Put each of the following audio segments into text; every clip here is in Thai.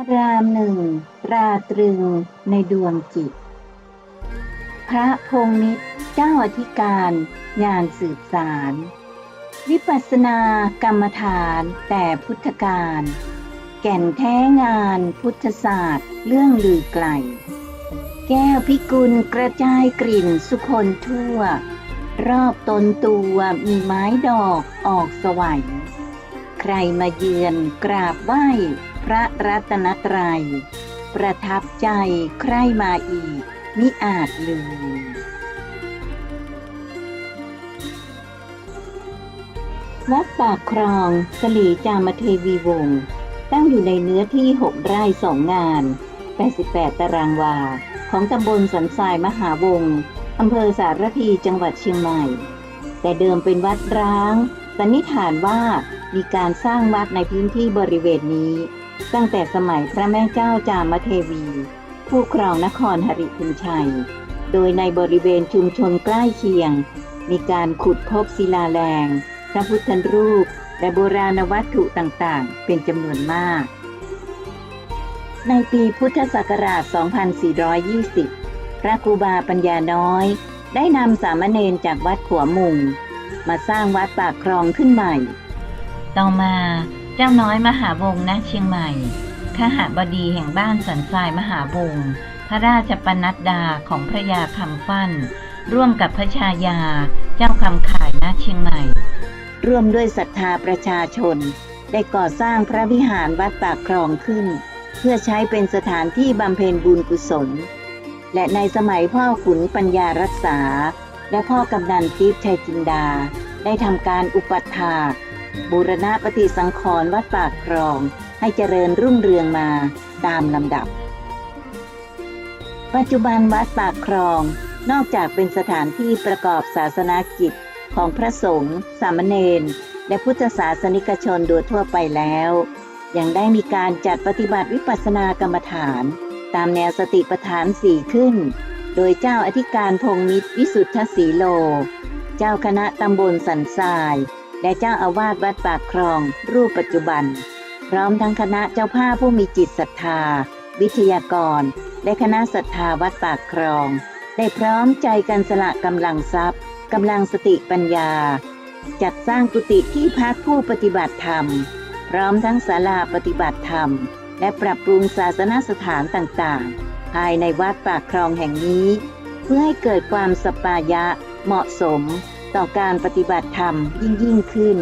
ารามหนึ่งตราตรึงในดวงจิต พระพงษ์นิตเจ้าอธิการงานสืบสาร วิปัสสนากรรมฐานแต่พุทธการ แก่นแท้งานพุทธศาสตร์เรื่องลือไกล แก้วพิกุลกระจายกลิ่นสุคนทั่ว รอบตนตัวมีไม้ดอกออกสวัยใครมาเยือนกราบไหว้ พระรัตนตรัย ประทับใจใครมาอีก มิอาจลืม วัดปากครองสลีจามเทวีวงศ์ตั้งอยู่ในเนื้อที่ 6 ไร่สองงาน 88 ตารางวา ของตำบลสันทรายมหาวงศ์อำเภอสารพีจังหวัดเชียงใหม่ แต่เดิมเป็นวัดร้างสันนิษฐานว่ามีการสร้างวัดในพื้นที่บริเวณนี้ ตั้งแต่สมัยพระแม่เจ้าจามเทวี ผู้ครองนครหริพุนชัย โดยในบริเวณชุมชนใกล้เคียง มีการขุดพบศิลาแรง พระพุทธรูป และโบราณวัตถุต่างๆ เป็นจำนวนมาก ในปีพุทธศักราช 2420 พระครูบาปัญญาน้อย ได้นำสามเณรจากวัดขัวมุง มาสร้างวัดปากคลองขึ้นใหม่ ต่อมา เจ้าน้อยมหาวงศ์ณเชียงใหม่ขหบดีแห่งบ้านสันทรายมหาวงศ์พระราชปนัดดาของพระยาคำฟั่น ร่วมกับพระชายา เจ้าคำข่ายณเชียงใหม่ ร่วมด้วยศรัทธาประชาชน ได้ก่อสร้างพระวิหารวัดปากคลองขึ้น เพื่อใช้เป็นสถานที่บำเพ็ญบุญกุศล และในสมัยพ่อขุนปัญญารักษา และพ่อกำนันติ๊บชัยจินดา ได้ทำการอุปัฏฐาก บูรณะปฏิสังขรณ์วัดปากคลอง ให้เจริญรุ่งเรืองมาตามลำดับ ปัจจุบันวัดปากคลอง นอกจากเป็นสถานที่ประกอบศาสนากิจของพระสงฆ์สามเณรและพุทธศาสนิกชนโดยทั่วไปแล้ว ยังได้มีการจัดปฏิบัติวิปัสสนากรรมฐาน ตามแนวสติปัฏฐานสี่ขึ้น โดยเจ้าอธิการพงษ์มิตรวิสุทธสีโล เจ้าคณะตำบลสันทราย และเจ้าอาวาสวัดปากคลองรูปปัจจุบัน พร้อมทั้งคณะเจ้าภาพผู้มีจิตศรัทธา วิทยากร และคณะศรัทธาวัดปากคลอง ได้พร้อมใจกันสละกำลังทรัพย์กำลังสติปัญญา จัดสร้างกุฏิที่พักผู้ปฏิบัติธรรม พร้อมทั้งศาลาปฏิบัติธรรม และปรับปรุงศาสนสถานต่างๆ ภายในวัดปากคลองแห่งนี้ เพื่อให้เกิดความสปายะเหมาะสม ต่อการปฏิบัติธรรมยิ่งยิ่งขึ้น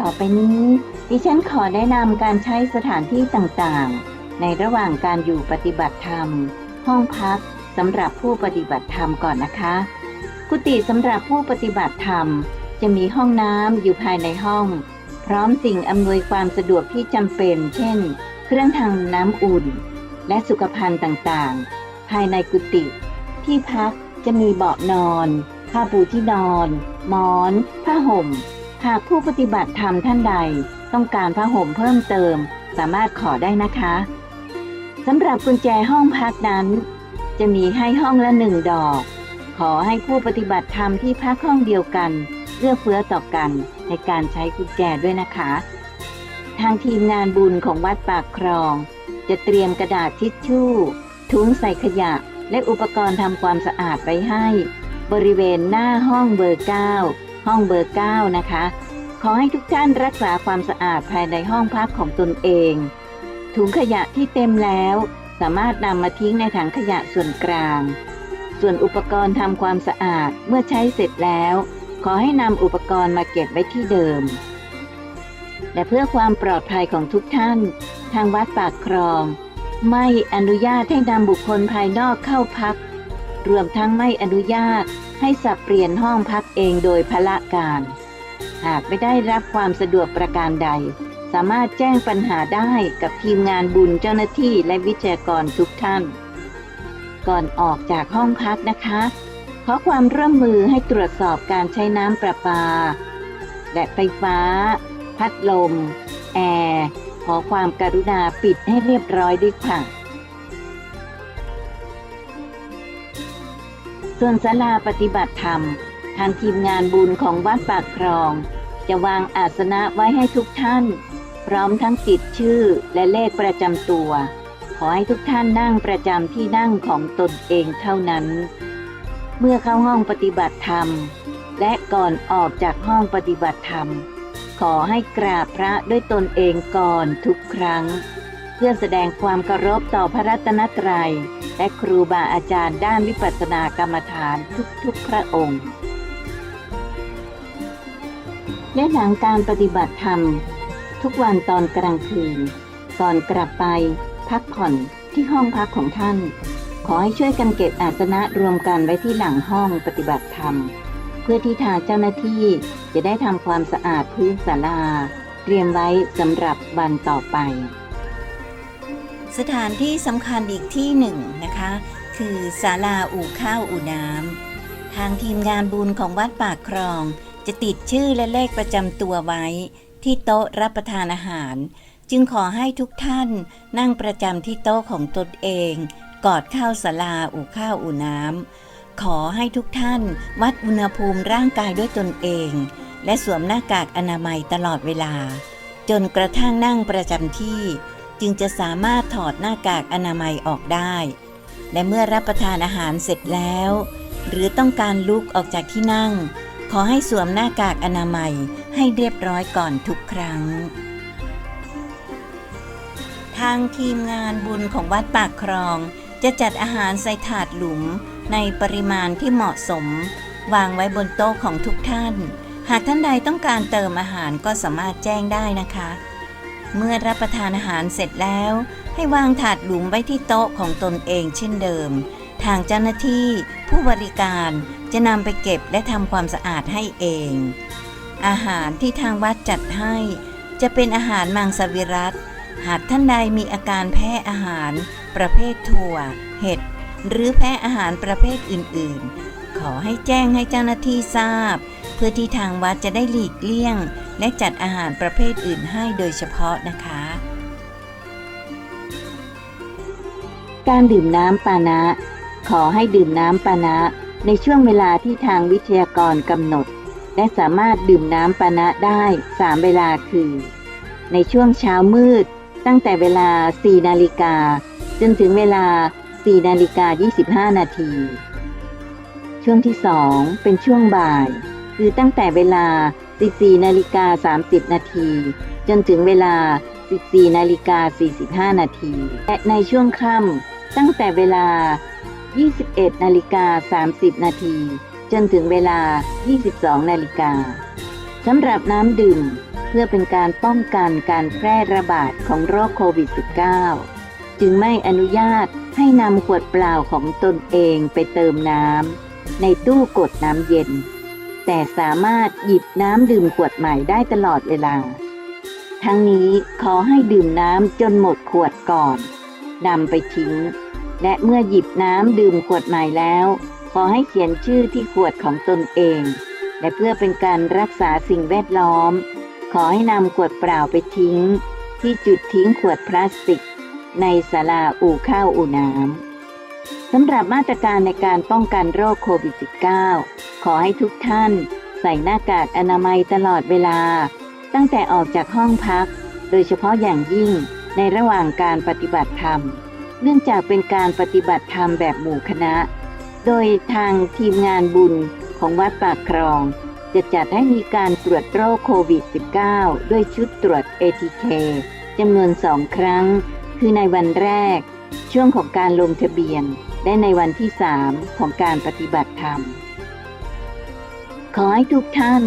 ต่อไปนี้ดิฉันขอแนะนำการใช้สถานที่ต่างๆ ในระหว่างการอยู่ปฏิบัติธรรม ห้องพักสำหรับผู้ปฏิบัติธรรมก่อนนะคะ กุฏิสำหรับผู้ปฏิบัติธรรม จะมีห้องน้ำอยู่ภายในห้อง พร้อมสิ่งอำนวยความสะดวกที่จำเป็น เช่น เครื่องทำน้ำอุ่น และสุขภัณฑ์ต่างๆ ภายในกุฏิ ที่พักจะมีเบาะนอน ผ้าปูที่นอน หมอน ผ้าห่ม หากผู้ปฏิบัติธรรมท่านใด ต้องการผ้าห่มเพิ่มเติม สามารถขอได้นะคะสำหรับกุญแจห้องพักนั้น จะมีให้ห้องละหนึ่งดอก ขอให้ผู้ปฏิบัติธรรมที่พักห้องเดียวกันเอื้อเฟื้อต่อกันในการใช้กุญแจด้วยนะคะ ทางทีมงานบุญของวัดปากครอง จะเตรียมกระดาษทิชชู่ ถุงใส่ขยะ และอุปกรณ์ทำความสะอาดไว้ให้ บริเวณหน้าห้องเบอร์ 9 ห้องเบอร์ 9 นะคะ ขอให้ทุกท่านรักษาความสะอาดภายในห้องพักของตนเอง ถุงขยะที่เต็มแล้ว สามารถนำมาทิ้งในถังขยะส่วนกลาง ส่วนอุปกรณ์ทำความสะอาดเมื่อใช้เสร็จแล้ว ขอให้นำอุปกรณ์มาเก็บไว้ที่เดิมและเพื่อความปลอดภัยของทุกท่าน ทางวัดปากครอง ไม่อนุญาตให้นำบุคคลภายนอกเข้าพัก รวมทั้งไม่อนุญาตให้สับเปลี่ยนห้องพักเองโดยพละการ หากไม่ได้รับความสะดวกประการใด สามารถแจ้งปัญหาได้กับทีมงานบุญเจ้าหน้าที่และวิทยากรทุกท่าน ก่อนออกจากห้องพักนะคะ ขอความร่วมมือให้ตรวจสอบการใช้น้ำประปา และไฟฟ้า พัดลม แอร์ ขอความกรุณาปิดให้เรียบร้อยด้วยค่ะ ส่วนศาลาปฏิบัติธรรม ทางทีมงานบุญของวัดปากครอง จะวางอาสนะไว้ให้ทุกท่าน พร้อมทั้งติดชื่อและเลขประจำตัว ขอให้ทุกท่านนั่งประจำที่นั่งของตนเองเท่านั้น เมื่อเข้าห้องปฏิบัติธรรม และก่อนออกจากห้องปฏิบัติธรรม ขอให้กราบพระด้วยตนเองก่อนทุกครั้ง เพื่อแสดงความเคารพต่อพระรัตนตรัย และครูบาอาจารย์ด้านวิปัสสนากรรมฐานทุกๆพระองค์ และหลังการปฏิบัติธรรม ทุกวันตอนกลางคืน ก่อนกลับไป พักผ่อนที่ห้องพักของท่าน ขอให้ช่วยกันเก็บอาสนะรวมกันไว้ที่หลังห้องปฏิบัติธรรม เพื่อที่ทางเจ้าหน้าที่จะได้ทำความสะอาดพื้นศาลา เตรียมไว้สำหรับวันต่อไป สถานที่สำคัญอีกที่หนึ่งนะคะ คือศาลาอู่ข้าวอู่น้ำทางทีมงานบุญของวัดปากครอง จะติดชื่อและเลขประจำตัวไว้ ที่โต๊ะรับประทานอาหาร จึงขอให้ทุกท่านนั่งประจำที่โต๊ะของตนเอง กอดข้าวศาลาอู่ข้าวอู่น้ำ ขอให้ทุกท่านวัดอุณหภูมิร่างกายด้วยตนเอง และสวมหน้ากากอนามัยตลอดเวลา จนกระทั่งนั่งประจำที่ จึงจะสามารถถอดหน้ากากอนามัยออกได้ และเมื่อรับประทานอาหารเสร็จแล้ว หรือต้องการลุกออกจากที่นั่ง ขอให้สวมหน้ากากอนามัยให้เรียบร้อยก่อนทุกครั้ง ทางทีมงานบุญของวัดปากครองจะจัดอาหารใส่ถาดหลุม ในปริมาณที่เหมาะสม วางไว้บนโต๊ะของทุกท่าน หากท่านใดต้องการเติมอาหารก็สามารถแจ้งได้นะคะ เมื่อรับประทานอาหารเสร็จแล้ว ให้วางถาดหลุมไว้ที่โต๊ะของตนเองเช่นเดิม ทางเจ้าหน้าที่ผู้บริการจะนำไปเก็บและทำความสะอาดให้เอง อาหารที่ทางวัดจัดให้ จะเป็นอาหารมังสวิรัตหากท่านใดมีอาการแพ้อาหาร ประเภทถั่ว เห็ด หรือแพ้อาหารประเภทอื่นๆ ขอให้แจ้งให้เจ้าหน้าที่ทราบ เพื่อที่ทางวัดจะได้หลีกเลี่ยง และจัดอาหารประเภทอื่นให้โดยเฉพาะนะคะ การดื่มน้ำปานะ ขอให้ดื่มน้ำปานะในช่วงเวลาที่ทางวิทยากรกำหนด และสามารถดื่มน้ำปานะได้3เวลาคือ ในช่วงเช้ามืด ตั้งแต่เวลา 4 นาฬิกาจนถึงเวลา 4นาฬิกา25 นาที ช่วงที่ 2 เป็นช่วงบ่าย คือตั้งแต่เวลา 14นาฬิกา30 นาที จนถึงเวลา 14นาฬิกา45 นาที และในช่วงค่ำตั้งแต่เวลา 21นาฬิกา30 นาที จนถึงเวลา 22 นาฬิกาสำหรับน้ำดื่ม เพื่อเป็นการป้องกันการแพร่ระบาดของโรคโควิด -19 จึงไม่อนุญาตให้นำขวดเปล่าของตนเองไปเติมน้ำในตู้กดน้ำเย็น แต่สามารถหยิบน้ำดื่มขวดใหม่ได้ตลอดเวลา ทั้งนี้ขอให้ดื่มน้ำจนหมดขวดก่อนนำไปทิ้ง และเมื่อหยิบน้ำดื่มขวดใหม่แล้ว ขอให้เขียนชื่อที่ขวดของตนเอง และเพื่อเป็นการรักษาสิ่งแวดล้อม ขอให้นำขวดเปล่าไปทิ้ง ที่จุดทิ้งขวดพลาสติก ในศาลาอู่ข้าวอู่น้ำสำหรับมาตรการในการป้องกันโรคโควิด -19 ขอให้ทุกท่าน ใส่หน้ากากอนามัยตลอดเวลา ตั้งแต่ออกจากห้องพัก โดยเฉพาะอย่างยิ่งในระหว่างการปฏิบัติธรรม เนื่องจากเป็นการปฏิบัติธรรมแบบหมู่คณะ โดยทางทีมงานบุญของวัดปากครอง จะจัดให้มีการตรวจโรคโควิด -19 ด้วยชุดตรวจ ATK จำนวนสองครั้ง คือในวันแรก ช่วงของการลงทะเบียน และในวันที่3ของการปฏิบัติธรรม ขอให้ทุกท่าน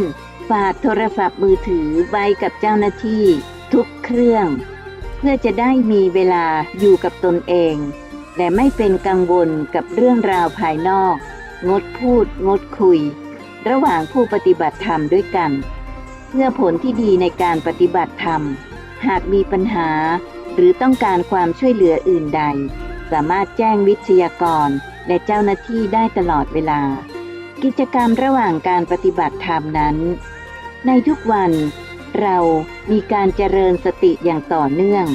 ฝากโทรศัพท์มือถือไว้กับเจ้าหน้าที่ทุกเครื่อง เพื่อจะได้มีเวลาอยู่กับตนเอง และไม่เป็นกังวลกับเรื่องราวภายนอก งดพูด งดคุย ระหว่างผู้ปฏิบัติธรรมด้วยกัน เพื่อผลที่ดีในการปฏิบัติธรรม หากมีปัญหา หรือต้องการความช่วยเหลืออื่นใด สามารถแจ้งวิทยากร และเจ้าหน้าที่ได้ตลอดเวลา กิจกรรมระหว่างการปฏิบัติธรรมนั้น ในทุกวัน เรามีการเจริญสติอย่างต่อเนื่อง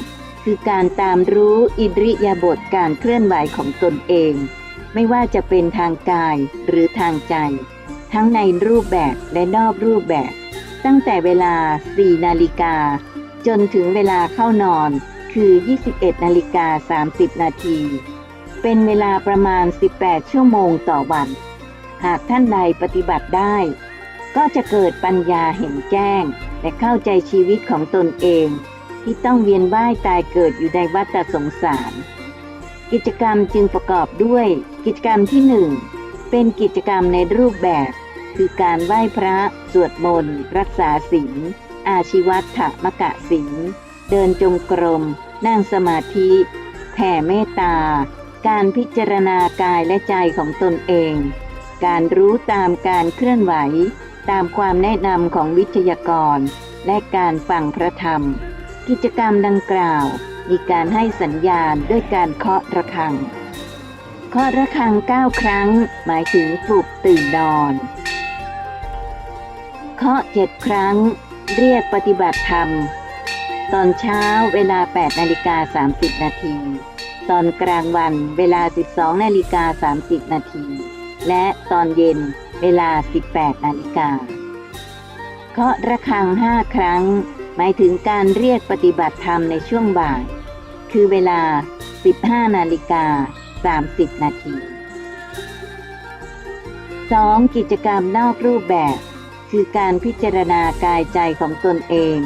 คือการตามรู้อิริยาบถการเคลื่อนไหวของตนเอง ไม่ว่าจะเป็นทางกายหรือทางใจ ทั้งในรูปแบบและนอกรูปแบบ ตั้งแต่เวลา 4 นาฬิกาจนถึงเวลาเข้านอน คือ 21 นาฬิกา 30 นาที เป็นเวลาประมาณ 18 ชั่วโมงต่อวัน หากท่านใดปฏิบัติได้ ก็จะเกิดปัญญาเห็นแจ้ง และเข้าใจชีวิตของตนเอง ที่ต้องเวียนว่ายตายเกิดอยู่ในวัฏสงสาร กิจกรรมจึงประกอบด้วยกิจกรรมที่หนึ่งเป็นกิจกรรมในรูปแบบ คือการไหว้พระ สวดมนต์ รักษาศีลอาชีวัตถมกะศีล เดินจงกรม นั่งสมาธิแผ่เมตตา การพิจารณากายและใจของตนเอง การรู้ตามการเคลื่อนไหว ตามความแนะนำของวิทยากร และการฟังพระธรรม กิจกรรมดังกล่าว มีการให้สัญญาณด้วยการเคาะระฆัง เคาะระฆังเก้าครั้ง หมายถึงปลุกตื่นนอน เคาะเจ็ดครั้ง เรียกปฏิบัติธรรม ตอนเช้าเวลา 8 นาฬิกา 30 นาที ตอนกลางวันเวลา 12 นาฬิกา 30 นาที และตอนเย็นเวลา 18 นาฬิกา เคาะระฆังห้าครั้ง หมายถึงการเรียกปฏิบัติธรรมในช่วงบ่าย คือเวลา 15 นาฬิกา 30 นาที 2. กิจกรรมนอกรูปแบบ คือการพิจารณากายใจของตนเอง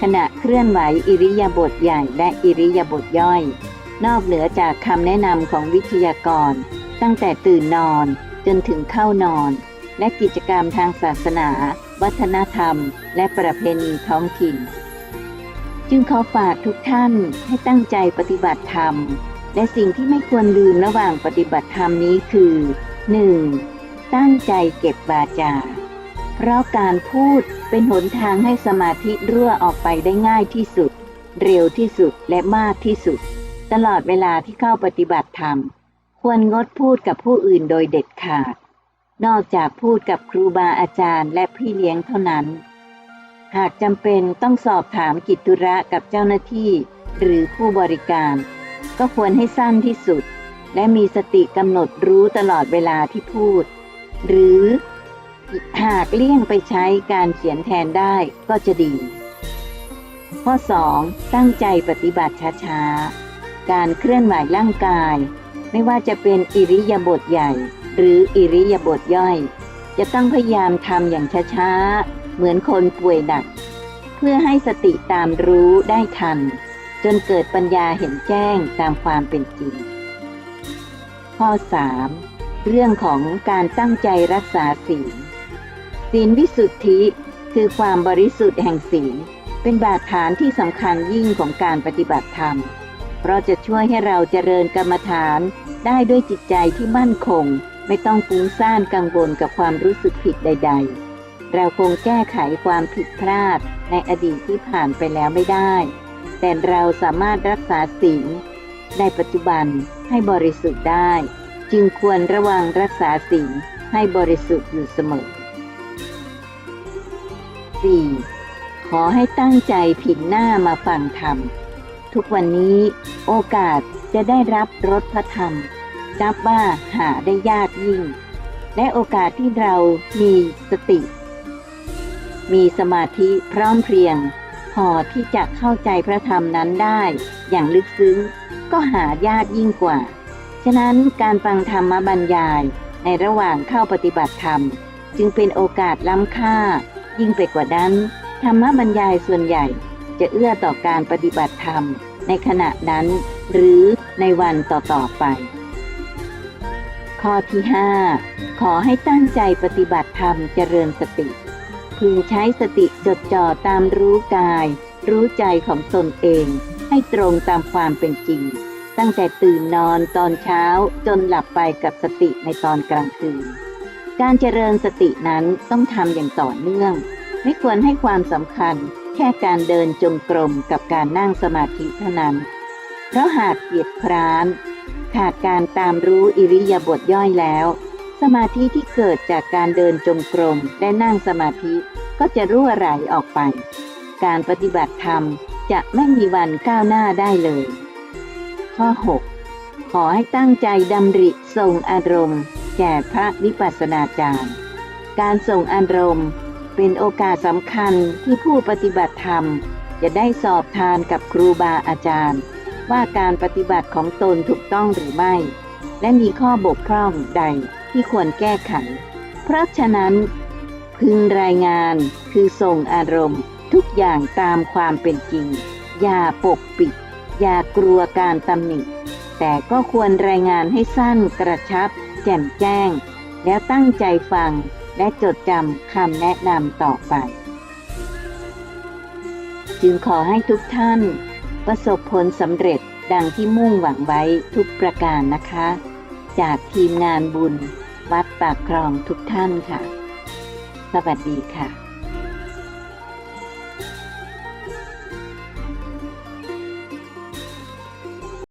ขณะเคลื่อนไหวอิริยาบถใหญ่และอิริยาบถย่อย นอกเหนือจากคำแนะนำของวิทยากร ตั้งแต่ตื่นนอนจนถึงเข้านอน และกิจกรรมทางศาสนา วัฒนธรรม และประเพณีท้องถิ่น จึงขอฝากทุกท่านให้ตั้งใจปฏิบัติธรรม และสิ่งที่ไม่ควรลืมระหว่างปฏิบัติธรรมนี้คือ 1. ตั้งใจเก็บบาจา เพราะการพูดเป็นหนทางให้สมาธิรั่วออกไปได้ง่ายที่สุด เร็วที่สุดและมากที่สุด ตลอดเวลาที่เข้าปฏิบัติธรรม ควรงดพูดกับผู้อื่นโดยเด็ดขาด นอกจากพูดกับครูบาอาจารย์และพี่เลี้ยงเท่านั้น หากจำเป็นต้องสอบถามกิจธุระกับเจ้าหน้าที่ หรือผู้บริการ ก็ควรให้สั้นที่สุด และมีสติกำหนดรู้ตลอดเวลาที่พูด หรือ หากเลี่ยงไปใช้การเขียนแทนได้ก็จะดี ข้อ 2. ตั้งใจปฏิบัติช้าๆ การเคลื่อนไหวร่างกาย ไม่ว่าจะเป็นอิริยาบถใหญ่ หรืออิริยาบถย่อย จะต้องพยายามทำอย่างช้าๆ เหมือนคนป่วยหนัก เพื่อให้สติตามรู้ได้ทัน จนเกิดปัญญาเห็นแจ้งตามความเป็นจริง ข้อ 3. เรื่องของการตั้งใจรักษาศีล ศีลวิสุทธิคือความบริสุทธิ์แห่งศีล เป็นบาดฐานที่สำคัญยิ่งของการปฏิบัติธรรม เพราะจะช่วยให้เราเจริญกรรมฐานได้ด้วยจิตใจที่มั่นคง ไม่ต้องฟุ้งซ่านกังวลกับความรู้สึกผิดใด ๆ เราคงแก้ไขความผิดพลาดในอดีตที่ผ่านไปแล้วไม่ได้ แต่เราสามารถรักษาศีลในปัจจุบันให้บริสุทธิ์ได้ จึงควรระวังรักษาศีลให้บริสุทธิ์อยู่เสมอ 4. ขอให้ตั้งใจผินหน้ามาฟังธรรม ทุกวันนี้โอกาสจะได้รับรสพระธรรม นับว่าหาได้ยากยิ่ง และโอกาสที่เรามีสติ มีสมาธิพร้อมเพรียง พอที่จะเข้าใจพระธรรมนั้นได้ อย่างลึกซึ้งก็หายากยิ่งกว่า ฉะนั้นการฟังธรรมบรรยายในระหว่างเข้าปฏิบัติธรรม จึงเป็นโอกาสล้ำค่า ยิ่งไปกว่านั้น ธรรมบรรยายส่วนใหญ่จะเอื้อต่อการปฏิบัติธรรมในขณะนั้น หรือในวันต่อๆไป ข้อที่ 5 ขอให้ตั้งใจปฏิบัติธรรมเจริญสติ พึงใช้สติจดจ่อตามรู้กาย รู้ใจของตนเอง ให้ตรงตามความเป็นจริง ตั้งแต่ตื่นนอนตอนเช้าจนหลับไปกับสติในตอนกลางคืน การเจริญสตินั้นต้องทำอย่างต่อเนื่อง ไม่ควรให้ความสำคัญแค่การเดินจงกรมกับการนั่งสมาธิเท่านั้น เพราะหากเกียจคร้าน ขาดการตามรู้อิริยาบถย่อยแล้ว สมาธิที่เกิดจากการเดินจงกรมและนั่งสมาธิก็จะรั่วไหลออกไป การปฏิบัติธรรมจะไม่มีวันก้าวหน้าได้เลย ข้อ 6 ขอให้ตั้งใจดำริส่งอารมณ์ แก่พระวิปัสสนาจารย์ การส่งอารมณ์เป็นโอกาสสำคัญที่ผู้ปฏิบัติธรรม จะได้สอบทานกับครูบาอาจารย์ ว่าการปฏิบัติของตนถูกต้องหรือไม่ และมีข้อบกพร่องใดที่ควรแก้ไข เพราะฉะนั้น พึงรายงานคือส่งอารมณ์ทุกอย่างตามความเป็นจริง อย่าปกปิด อย่ากลัวการตำหนิ แต่ก็ควรรายงานให้สั้นกระชับ แจ่มแจ้ง แล้วตั้งใจฟังและจดจำคำแนะนำต่อไป จึงขอให้ทุกท่าน ประสบผลสำเร็จดังที่มุ่งหวังไว้ทุกประการนะคะ จากทีมงานบุญ วัดปากคลองทุกท่านค่ะ สวัสดีค่ะ